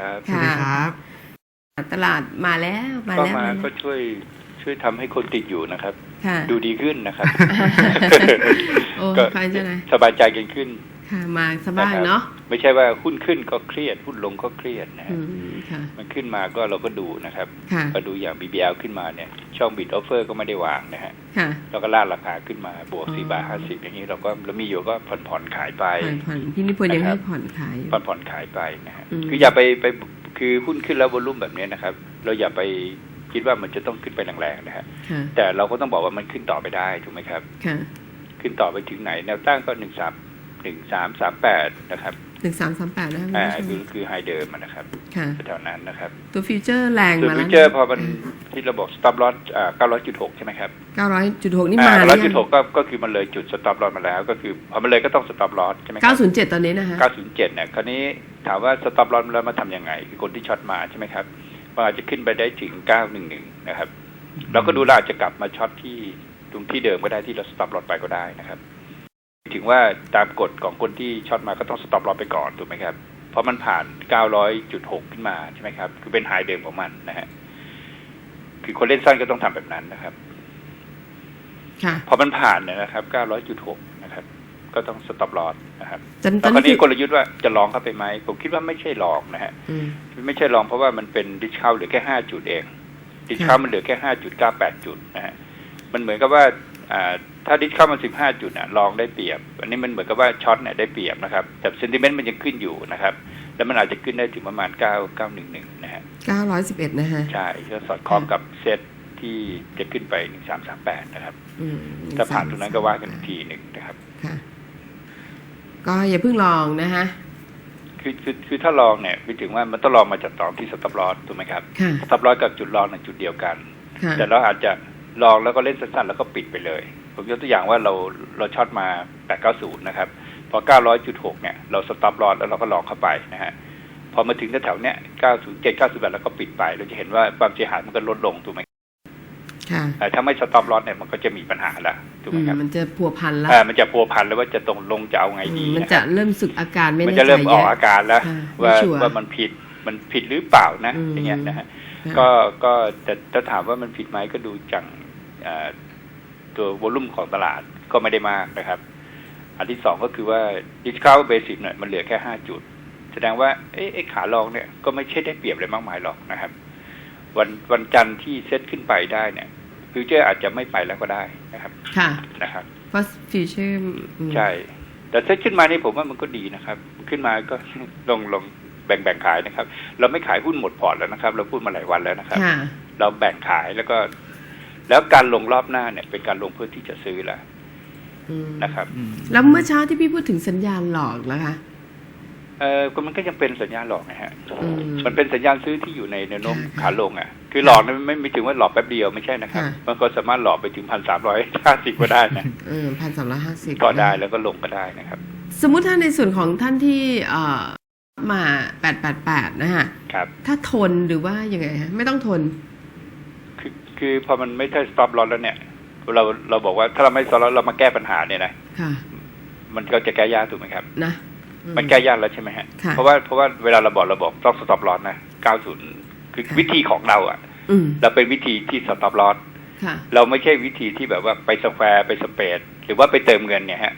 ครับสวัสดีครับ ตลาดมาแล้วมาก็แล้วมามาก็แล้วช่วยช่วยทำให้คนติดอยู่นะครับค่ะดูดีขึ้นนะครับโอ้ก็ใครจะไหนสบายใจกันขึ้นค่ะ มาสบายเนาะไม่ใช่ว่าหุ้นขึ้นก็เครียดหุ้นลงก็เครียดนะฮะอืมค่ะมันขึ้นมาก็เราก็ดูนะครับค่ะก็ดูอย่าง BBL ขึ้นมาเนี่ย ช่องบิดออฟเฟอร์ก็ไม่ได้วางนะฮะค่ะเราก็ล่าราคาขึ้นมาบวกอ๋อสี่บาทห้าสิบอย่างนี้เราก็เรามีอยู่ก็ผ่อนผ่อนๆขายไปผ่อนผ่อนพี่นิพนธ์ยังนะครับให้ผ่อนขายอยู่ผ่อนผ่อนๆขายไปนะฮะอืมคืออย่าไปไปคือหุ้นขึ้นแล้ววอลุ่มแบบนี้นะครับ เราอย่าไปคิดว่ามันจะต้องขึ้นไปแรงๆนะฮะค่ะแต่เราก็ต้องบอกว่ามันขึ้นต่อไปได้ถูกไหมครับค่ะขึ้นต่อไปถึงไหนแนวตั้งก็หนึ่งสาม หนึ่งสามสามแปดนะครับหนึ่งสามสามแปดนะคะคุณอ่าผู้ชคือมคือไฮเดิมอะนะครับค่ะ แถวๆนั้นนะครับตัวฟิวเจอร์แรงส่วนมาฟิแล้ววเจอร์พอมันที่เราบอก stop loss อ่าเก้าร้อยจุดหกใช่ไหมครับเก้าร้อยจุดหกนี่อ่ามาเก้าแล้ร้อวยจุดหกก็ก็คือมันเลยจุด stop loss มาแล้ว ก็คือพอมันเลยก็ต้อง stop loss ใช่ไหมคเก้ารับ ศูนย์เจ็ดตอนนี้นะคะเก้าศูนย์เจ็ดเนี่ย คราวนี้ถามว่า stop loss แล้วมาทำยังไง คือคนที่ช็อตมาใช่ไหมครับมันอาจจะขึ้นไปได้ถึงเก้าหนึ่งหนึ่งนะครับ เราก็ดูเราอาจจะกลับมาช็อตที่ตรงที่เดิมก็ได้ที่เรา stop loss ไปก็ได้นะครับ ถึงว่าตามกฎของคนที่ช็อตมาก็ต้อง stop loss ไปก่อนถูกไหมครับ เพราะมันผ่าน 900.6 ขึ้นมาใช่ไหมครับ คือเป็นไฮเดิมของมันนะฮะ คือคนเล่นสั้นก็ต้องทำแบบนั้นนะครับค่ะพอมันผ่านเนี่ยนะครับ 900.6 นะครับ ก็ต้อง stop loss นะครับตอนตแล้อวนคราวนี้นี้คืกอลยุทธ์ว่าจะลองเข้าไปไหม ผมคิดว่าไม่ใช่ลองนะฮะอืมไม่ใช่ลองเพราะว่ามันเป็นดิสคาวเหลือแค่ห้าจุดเอง ดิสคาวมันเหลือแค่ห้าจุดเก้าแปดจุดนะฮะ มันเหมือนกับว่าอ่า ถ้าดิสคาวมันสิบห้าจุดน่ะลองได้เปรียบ อันนี้มันเหมือนกับว่าช็อตเนี่ยได้เปรียบนะครับ แต่เซนติเมนต์มันยังขึ้นอยู่นะครับ แล้วมันอาจจะขึ้นได้ถึงประมาณเก้าเก้าหนึ่งหนึ่งนะฮะเก้าร้อยสิบเอ็ดนะคะใช่ก็สอดคล้องกับเซตที่จะขึ้นไปหนึ่งสามสามแปดนะครับอืมถ้าผ่านตรงนั้นก็ว่ากันอีกทีหนึ่งนะครับค่ะก็อย่าเพิ่งลองนะคะคือคือคือถ้าลองเนี่ยคือถึงว่ามันต้องลองมาจากตอนที่สต็อปลอสถูกไหมครับค่ะสต็อปลอสกับจุดลองเนี่ยจุดเดียวกันค่ะแต่เราอาจจะลองแล้วก็เล่นสั้นๆแล้วก็ปิดไปเลย ผมยกตัวอย่างว่าเราเราช็อตมา890นะครับ พอ900.6เนี่ยเราสต็อปลอสแล้วเราก็ลองเข้าไปนะฮะพอมาถึงแถวๆเนี้ย907 98แล้วก็ปิดไป เราจะเห็นว่าความเสียหายมันก็ลดลงถูกไหมค่ะแต่ถ้าไม่สต็อปลอสเนี่ยมันก็จะมีปัญหาละถูกไหอืมมครับมันจะพัวพันแล้วอ่ามันจะพัวพันแล้วว่าจะตรงลงจะเอาไงอืดีมมันนะคจะรับเริ่มสึกอาการไม่มันแน่จะใจเริ่มออกแยะอาการแล้วค่ะว่าไม่ชัวร์ว่ามันผิดมันผิดหรือเปล่านะอืมอย่างเงี้ยนะฮะค่ะก็ก็แต่ถ้าถามว่ามันผิดไหมก็ดูจากเอ่อ ตัววอลุ่มของตลาดก็ไม่ได้มากนะครับ อันที่สองก็คือว่าดิสคาวเบสิกเนี่ยมันเหลือแค่ห้าจุด แสดงว่าเอ๊ะไอ้ขาลองเนี่ยก็ไม่ใช่ได้เปรียบอะไรมากมายหรอกนะครับ วันวันจันทร์ที่เซตขึ้นไปได้เนี่ยฟิวเจอร์อาจจะไม่ไปแล้วก็ได้นะครับ ค่ะนะครับเพราะฟิวเจอร์ใช่ แต่เซตขึ้นมานี่ผมว่ามันก็ดีนะครับ ขึ้นมาก็ลงลงแบ่งแบ่งขายนะครับ เราไม่ขายหุ้นหมดพอร์ตแล้วนะครับ เราพูดมาหลายวันแล้วนะครับค่ะเราแบ่งขายแล้วก็ แล้วการลงรอบหน้าเนี่ยเป็นการลงเพื่อที่จะซื้อแล้วอืมนะครับ แล้วเมื่อเช้าที่พี่พูดถึงสัญญาณหลอกแล้วคะเออก็มันก็ยังเป็นสัญญาณหลอกนะฮะอืมมันเป็นสัญญาณซื้อที่อยู่ในแนวโน้มค่ะขาลงอะ คือหลอกนั้นไม่ไม่ถึงว่าหลอกแป๊บเดียวไม่ใช่นะครับค่ะมันก็สามารถหลอกไปถึงพันสามร้อยห้าสิบก็ได้นะเออพันสามร้อยห้าสิบก็ได้แล้วก็ลงก็ได้นะครับ สมมุติถ้าในส่วนของท่านที่เอ่อมาแปดแปดแปดนะฮะ ครับ ถ้าทนหรือว่ายังไงฮะ ไม่ต้องทน คือคือพอมันไม่ใช่ stop loss แล้วเนี่ย เราเราบอกว่าถ้าเราไม่ stop loss เรามาแก้ปัญหาเนี่ยนะค่ะมันก็จะแก้ยากถูกไหมครับ นะอืมันแก้ยากแล้วใช่ไหมฮะค่ะเพราะว่าเพราะว่าเวลาเราบอกเราบอกต้อง stop loss นะ90คือค่ะวิธีของเราอะอืมเราเป็นวิธีที่ stop loss ค่ะเราไม่ใช่วิธีที่แบบว่าไปสแควร์ไปสเปดหรือว่าไปเติมเงินเนี่ยฮะ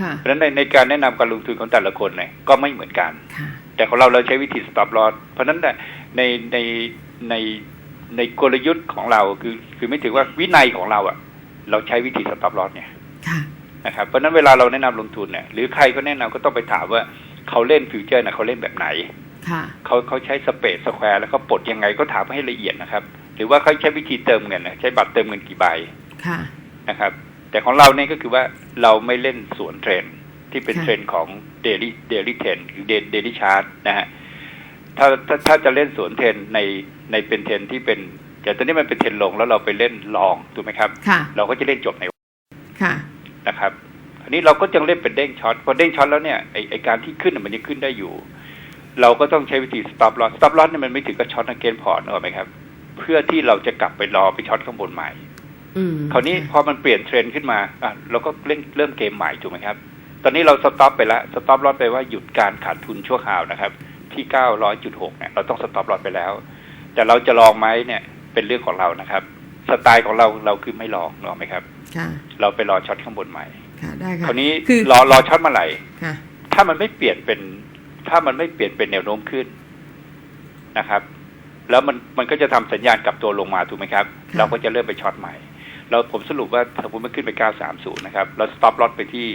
ค่ะเพราะฉะนั้นในในการแนะนำการลงทุนของแต่ละคนเนี่ยก็ไม่เหมือนกันค่ะแต่ของเราเราใช้วิธี stop loss เพราะฉะนั้นเนี่ยในในใน ในกลยุทธ์ของเราคือคือไม่ถือว่าวินัยของเราอะ เราใช้วิธี stop loss เนี่ยค่ะนะครับเพราะฉะนั้นเวลาเราแนะนำลงทุนเนี่ย หรือใครก็แนะนำก็ต้องไปถามว่าเขาเล่นฟิวเจอร์น่ะเขาเล่นแบบไหนค่ะเขาเขาใช้สเปซสแควร์แล้วเขาปลดยังไงก็ถามให้ละเอียดนะครับ หรือว่าเขาใช้วิธีเติมเงินนะใช้บัตรเติมเงินกี่ใบค่ะนะครับ แต่ของเราเนี่ยก็คือว่าเราไม่เล่นสวนเทรนด์ที่เป็นค่ะเทรนด์ของเดลี่เดลี่เทรนหรือเดลี่ชาร์ตนะฮะ ถ้าถ้าถ้าจะเล่นสวนเทรนด์ในในเป็นเทรนด์ที่เป็นแต่ตอนนี้มันเป็นเทรนด์ลงแล้วเราไปเล่นลองถูกไหมครับค่ะเราก็จะเล่นจบในค่ะนะครับ อันนี้เราก็จะเล่นเป็นเด้งช็อตพอเด้งช็อตแล้วเนี่ยไอไอการที่ขึ้นน่ะมันยังขึ้นได้อยู่ เราก็ต้องใช้วิธี stop loss stop loss เนี่ยมันไม่ถึงกับช็อตนักเกนพอร์ตนึกออกไหมครับ เพื่อที่เราจะกลับไปรอไปช็อตข้างบนใหม่อืมคราวนี้พอมันเปลี่ยนเทรนด์ขึ้นมาอะเราก็เล่นเริ่มเกมใหม่ถูกไหมครับ ตอนนี้เราสต็อปไปแล้วสต็อปลอสไปว่าหยุดการขาดทุนชั่วคราวนะครับ ที่เก้าร้อยจุดหกเนี่ยเราต้องสต็อปลอตไปแล้ว แต่เราจะลองไหมเนี่ยเป็นเรื่องของเรานะครับ สไตล์ของเราเราคือไม่ลองลองไหมครับค่ะเราไปรอช็อตข้างบนใหม่ค่ะได้คค่ะราวนี้คือรอรอช็อตเมื่อไหร่ค่ะถ้ามันไม่เปลี่ยนเป็น ถ้ามันไม่เปลี่ยนเป็นแนวโน้มขึ้นนะครับ แล้วมันมันก็จะทำสัญญาณกลับตัวลงมาถูกไหมครับค่ะเราก็จะเริ่มไปช็อตใหม่เราผมสรุปว่าสมมติมันขึ้นไป 930 นะครับ เราสต็อปลอตไปที่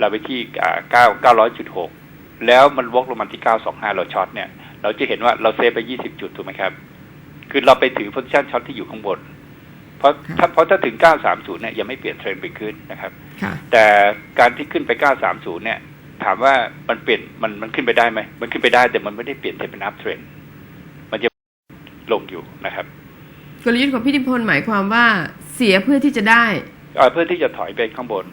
เราไปที่อ่า9 900.6 แล้วมันวกลงมาที่925เราช็อตเนี่ย เราจะเห็นว่าเราเซฟไป20จุดถูกไหมครับ คือเราไปถือ position ช็อตที่อยู่ข้างบน เพราะถ้าเพราะถ้าถึง930เนี่ยยังไม่เปลี่ยนเทรนด์ไปขึ้นนะครับค่ะแต่การที่ขึ้นไป930เนี่ยถามว่ามันเปลี่ยนมันมันขึ้นไปได้ไหม มันขึ้นไปได้แต่มันไม่ได้เปลี่ยนเป็นอัพเทรนมันจะลงอยู่นะครับ กลยุทธ์ของพี่นิพนธ์หมายความว่าเสียเพื่อที่จะได้เอ่อเพื่อที่จะถอยไปข้างบน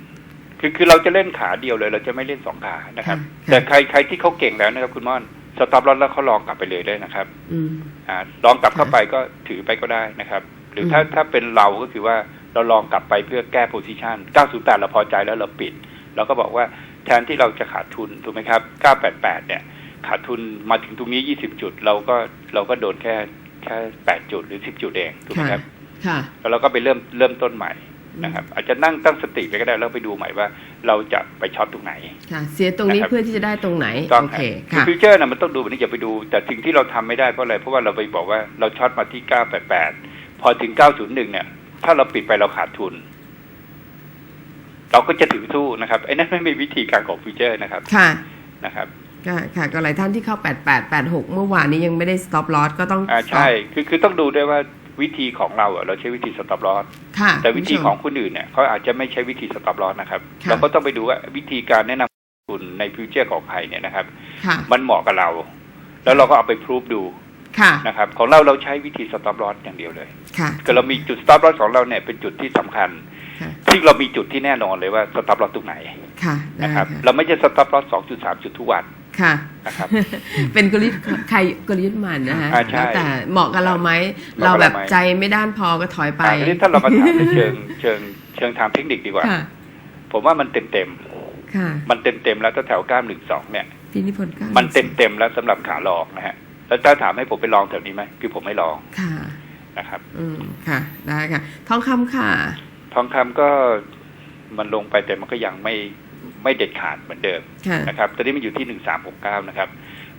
คือคือเราจะเล่นขาเดียวเลย เราจะไม่เล่นสองขานะครับค่ะแต่ใครใครที่เขาเก่งแล้วนะครับ คุณม่อนสต็อปลอตแล้วเขาลองกลับไปเลยได้นะครับอืมอ่าลองกลับเข้าไปก็ถือไปก็ได้นะครับ หรือถ้าอืมถ้าเป็นเราก็คือว่าเราลองกลับไปเพื่อแก้โพซิชัน908เราพอใจแล้วเราปิดเราก็บอกว่าแทนที่เราจะขาดทุนถูกไหมครับ 988 เนี่ย ขาดทุนมาถึงตรงนี้ 20 จุด เราก็เราก็โดนแค่แค่ 8 จุดหรือ 10 จุดเองถูกไหมครับ ค่ะ แล้วเราก็ไปเริ่มเริ่มต้นใหม่ นะครับ อาจจะนั่งตั้งสติไปก็ได้แล้วไปดูใหม่ว่าเราจะไปช็อตตรงไหนค่ะเสียตรงนี้นะครับเพื่อที่จะได้ตรงไหนต้องโอเคคือค่ะฟิวเจอร์นะมันต้องดูแบบนี้อย่าไปดู แต่สิ่งที่เราทำไม่ได้เพราะอะไรเพราะว่าเราไปบอกว่าเราช็อตมาที่ 988 พอถึง 901 เนี่ย ถ้าเราปิดไปเราขาดทุน เราก็จะถือสู้นะครับไอ้นั่นไม่มีวิธีการของฟิวเจอร์นะครับ ค่ะนะครับค่ะค่ะก็หลายท่านที่เข้า 88 86 เมื่อวานนี้ยังไม่ได้ stop loss ก็ต้องอ่า stop ใช่ คือคือต้องดูด้วยว่า วิธีของเราอะเราใช้วิธีสต็อปลอสค่ะแต่วิธีคุณผู้ชมของคนอื่นเนี่ยเขาอาจจะไม่ใช้วิธีสต็อปลอสนะครับค่ะเราก็ต้องไปดูว่าวิธีการแนะนำคุณในฟิวเจอร์ของใครเนี่ยนะครับค่ะมันเหมาะกับเรา แล้วเราก็เอาไปพรูฟดูค่ะนะครับของเราเราใช้วิธีสต็อปลอสอย่างเดียวเลยค่ะก็เรามีจุดสต็อปลอสของเราเนี่ยเป็นจุดที่สำคัญค่ะซึ่งเรามีจุดที่แน่นอนเลยว่าสต็อปลอสตรงไหนค่ะได้นะครับค่ะเราไม่ใช่สต็อปลอสสองจุดสามจุดทุกวัน ค่ะนะครับ เป็นกลยุทธ์ใครกลยุทธ์มันนะคะอ่าใช่ แล้วแต่เหมาะกับเราไหมเหมาะกับเราแบบเราไหมใจไม่ด้านพอก็ถอยไป อ่าทีนี้ถ้าเรามาถามในเชิงเชิงเชิงทางเทคนิคดีกว่า ค่ะ ผมว่ามันเต็มเต็มค่ะ ๆมันเต็มเต็มๆแล้วถ้าแถวเก้าหนึ่งสองเนี่ย พี่นิพนธ์ก็มันเต็มเต็มๆแล้วสำหรับขาลองนะฮะแล้วถ้าถามให้ผมไปลองแถวนี้ไหมคือผมไม่ลองค่ะ นะครับ อืม ค่ะ ได้ค่ะ ทองคำค่ะ ทองคำก็มันลงไปแต่มันก็ยังไม่ ไม่เด็ดขาดเหมือนเดิมค่ะนะครับตอนนี้มันอยู่ที่หนึ่งสามหกเก้านะครับ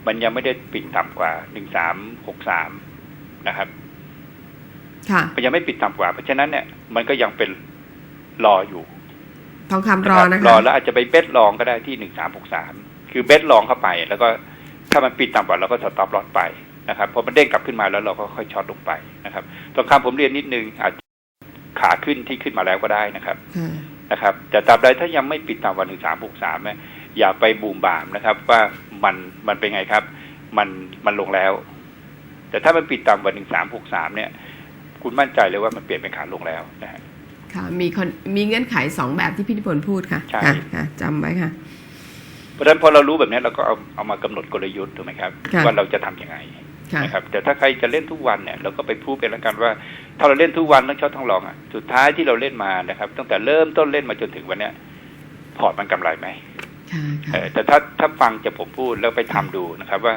มันยังไม่ได้ปิดต่ำกว่าหนึ่งสามหกสามนะครับค่ะมันยังไม่ปิดต่ำกว่า เพราะฉะนั้นเนี่ยมันก็ยังเป็นรออยู่ ทองคำรอนะคะรอแล้วอาจจะไปเบ็ดลองก็ได้ที่หนึ่งสามหกสามคือเบ็ดลองเข้าไป แล้วก็ถ้ามันปิดต่ำกว่าเราก็สต็อปลอตไปนะครับพอมันเด้งกลับขึ้นมาแล้วเราก็ค่อยช็อตลงไปนะครับทองคำผมเรียนนิดนึงอาจจะขาขึ้นที่ขึ้นมาแล้วก็ได้นะครับค่ะ นะครับแต่ตราบใดถ้ายังไม่ปิดต่ำกว่าหนึ่งสามหกสามเนี่ยอย่าไปบูมบามนะครับ ว่ามันมันเป็นไงครับ มันมันลงแล้ว แต่ถ้ามันปิดต่ำกว่าหนึ่งสามหกสามเนี่ย คุณมั่นใจเลยว่ามันเปลี่ยนเป็นขาลงแล้วนะฮะค่ะมีคนมีเงื่อนไขสองแบบที่พี่นิพนธ์พูดค่ะใช่ค่ะค่ะจำไว้ค่ะเพราะฉะนั้นพอเรารู้แบบนี้เราก็เอาเอามากำหนดกลยุทธ์ถูกไหมครับค่ะว่าเราจะทำยังไงค่ะนะครับแต่ถ้าใครจะเล่นทุกวันเนี่ยเราก็ไปพูดกันแล้วกันว่า ถ้าเราเล่นทุกวันต้องช็อตทองหลองอะสุดท้ายที่เราเล่นมานะครับ ตั้งแต่เริ่มต้นเล่นมาจนถึงวันเนี้ยพอร์ตมันกำไรไหมค่ะเอค่ะอแต่ถ้าถ้าฟังจากผมพูดแล้วไปทำดูนะครับ ว่า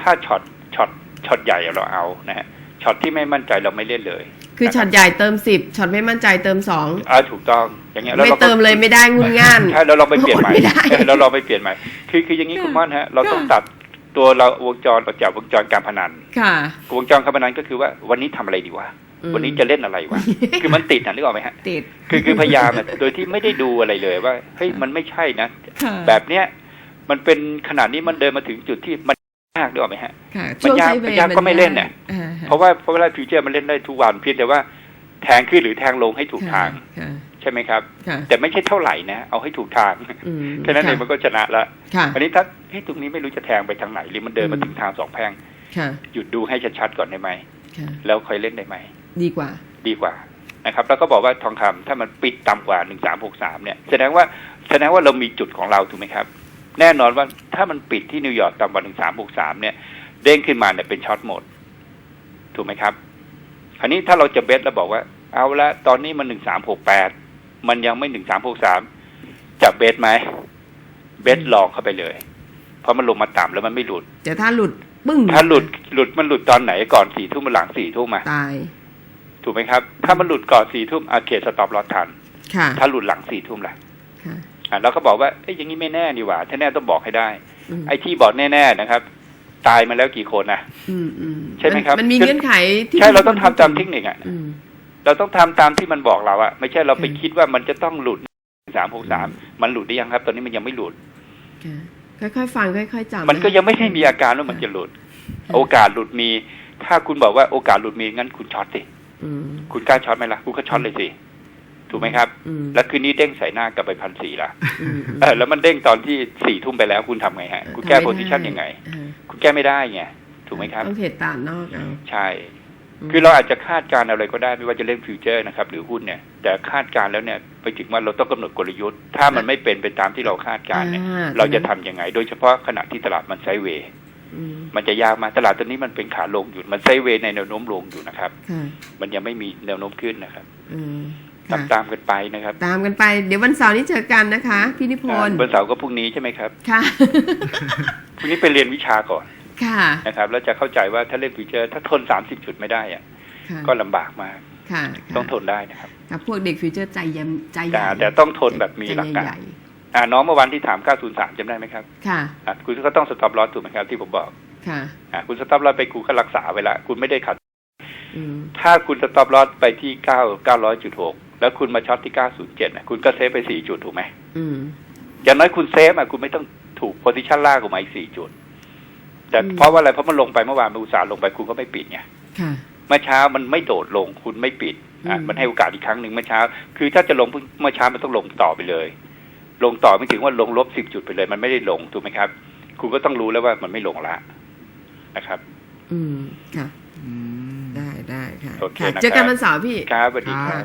ถ้าช็อตช็อตช็อตใหญ่เราเอานะฮะช็อตที่ไม่มั่นใจเราไม่เล่นเลย คือช็อตใหญ่เติมสิบช็อตไม่มั่นใจเติมสองอ่าถูกต้อง อย่างเงี้ยแล้วไม่เราก็เติมเลยไม่ได้งุนง่านใช่แล้วเราไปเปลี่ยนใหม่ไม่ได้เออแล้วเราไปเปลี่ยนใหม่ คือคืออย่างนี้คุณม่อนฮะ เราต้องตัดตัวเราวงจรออกจากวงจรการพนันค่ะวงจรการพนันก็คือว่าวันนี้ทำอะไรดีวะอืม วันนี้จะเล่นอะไรวะ คือมันติดนะนึกออกไหมฮะ ติด คือคือพยายามอะโดยที่ไม่ได้ดูอะไรเลยว่า เฮ้ยมันไม่ใช่นะค่ะแบบเนี้ยมันเป็นขนาดนี้มันเดินมาถึงจุดที่มันยากนึกออกไหมฮะค่ะมันช่วงยากไซด์เวมันย์ยากก็ไม่เล่นเนี่ยอ่าฮะเพราะว่าเพราะเวลาฟิวเจอร์มันเล่นได้ทุกวันเพียงแต่ว่าแทงขึ้นหรือแทงลงให้ถูกทางค่ะใช่ไหมครับค่ะแต่ไม่ใช่เท่าไหร่นะ เอาให้ถูกทางอืมแค่นั้นเองมันก็ชนะละค่ะอันนี้ถ้าเฮ้ยตรงนี้ไม่รู้จะแทงไปทางไหนหรือมันเดินมาอืมถึงทางสองแพร่งค่ะหยุดดูให้ชัดๆก่อนได้ไหมค่ะแล้วค่อยเล่นได้ไหม ดีกว่า ดีกว่านะครับ แล้วก็บอกว่าทองคำถ้ามันปิดต่ำกว่าหนึ่งสามหกสามเนี่ยแสดงว่าแสดงว่าเรามีจุดของเราถูกไหมครับ แน่นอนว่าถ้ามันปิดที่นิวยอร์กต่ำกว่าหนึ่งสามหกสามเนี่ย เด้งขึ้นมาเนี่ยเป็นช็อตหมด ถูกไหมครับคราวนี้ถ้าเราจะเบสแล้วบอกว่า เอาละตอนนี้มันหนึ่งสามหกแปดมันยังไม่หนึ่งสามหกสามจะเบสไหมเบสลองเข้าไปเลย เพราะมันลงมาต่ำแล้วมันไม่หลุดแต่ถ้าหลุดปึ้งถ้าหลุดหลุดมันหลุดตอนไหนก่อนสี่ทุ่มหรือหลังสี่ทุ่มมาตาย ถูกไหมครับ ถ้ามันหลุดก่อนสี่ทุ่มอาเขตสต็อปลอสทันค่ะถ้าหลุดหลังสี่ทุ่มล่ะค่ะอะเราก็บอกว่าเอ้ยอย่างนี้ไม่แน่นี่หว่าถ้าแน่ต้องบอกให้ได้อืมไอ้ที่บอกแน่ ๆนะครับ ตายมาแล้วกี่คนนะอืมอืมใช่ไหมครับนมีเงื่อนไขที่ใช่เราต้องทำตามเทคนิคอะอืมเราต้องทำตามที่มันบอกเราอะไม่ใช่เราไปอืมคิดว่ามันจะต้องหลุดสามหกสามมันหลุดได้ยังครับ ตอนนี้มันยังไม่หลุดค่ะค่อยๆฟังค่อยๆจำมันก็ยังไม่ใช่มีอาการว่ามันจะหลุด โอกาสหลุดมี ถ้าคุณบอกว่าโอกาสหลุดมีงั้นคุณช็อตสิอืม คุณกล้าช็อตไหมล่ะคุณก็ช็อตเลยสิถูกไหมครับอืมแล้วคืนนี้เด้งใส่หน้ากลับไปพันสี่ละอืมเออแล้วมันเด้งตอนที่สี่ทุ่มไปแล้วคุณทำไงฮะ คุณแก้โพซิชันยังไงอ่าคุณแก้ไม่ได้ไงถูกไหมครับต้องเทรดตานนอกเอาใช่ คือเราอาจจะคาดการณ์อะไรก็ได้ไม่ว่าจะเล่นฟิวเจอร์นะครับ หรือหุ้นเนี่ย แต่คาดการณ์แล้วเนี่ยไปถึงว่าเราต้องกำหนดกลยุทธ์ ถ้ามันไม่เป็นไปตามที่เราคาดการณ์เนี่ยอ่เราจะทำยังไง โดยเฉพาะขณะที่ตลาดมันไซด์เวย์อื มมันจะยากมากตลาดตัวนี้มันเป็นขาลงอยู่ มันไซด์เวย์ในแนวโน้มลงอยู่นะครับค่ะมันยังไม่มีแนวโน้มขึ้นนะครับอืมตามค่ะตามกันไปนะครับ ตามกันไป เดี๋ยววันเสาร์นี้เจอกันนะคะพี่นิพนธ์วันเสาร์ก็พรุ่งนี้ใช่ไหมครับ ค่ะพรุ่งนี้ไปเรียนวิชาก่อน ค่ะนะครับแล้วจะเข้าใจว่าถ้าเล่นฟิวเจอร์ถ้าทนสามสิบจุดไม่ได้อะค่ะก็ลำบากมากค่ะต้องทนได้นะครับกับพวกเด็กฟิวเจอร์ใจเย็นใจใหแต่ญ่แต่ต้องทนแบบมีหลักการใจใญ่อ่า น้องเมื่อวันที่ถาม903จำได้ไหมครับค่ะอะคุณก็ต้องสต็อปลอสถูกไหมครับที่ผมบอก ค่ะอะคุณสต็อปลอสไปคุณก็รักษาไว้ละคุณไม่ได้ขัดอืมถ้าคุณสต็อปลอสไปที่เก้าเก้าร้อยจุดหกแล้วคุณมาช็อตที่เก้าศูนย์เจ็ดนะคุณก็เซฟไปสี่จุดถูกไหมอืมอย่างน้อยคุณเซฟอะคุณไม่ต้องถูกโพซิชันล่างออกมาอีกสี่จุด แต่อืมเพราะว่าอะไรเพราะมันลงไปเมื่อวานมันอุตสาห์ลงไปคุณก็ไม่ปิดไงค่ะเมื่อเช้ามันไม่โดดลงคุณไม่ปิดอะอืมมันให้โอกาสอีกครั้งหนึ่งเมื่อเช้า คือถ้าจะลงเมื่อเช้ามันต้องลงต่อไปเลย ลงต่อไม่ถึงว่าลงลบสิบจุดไปเลย มันไม่ได้ลงถูกไหมครับ คุณก็ต้องรู้แล้วว่ามันไม่ลงละนะครับ อืมค่ะอืมได้ได้ค่ะโอเคค่ะนะครับเจอกันวันเสาร์พี่ ครับสวัสดีคครัรับบ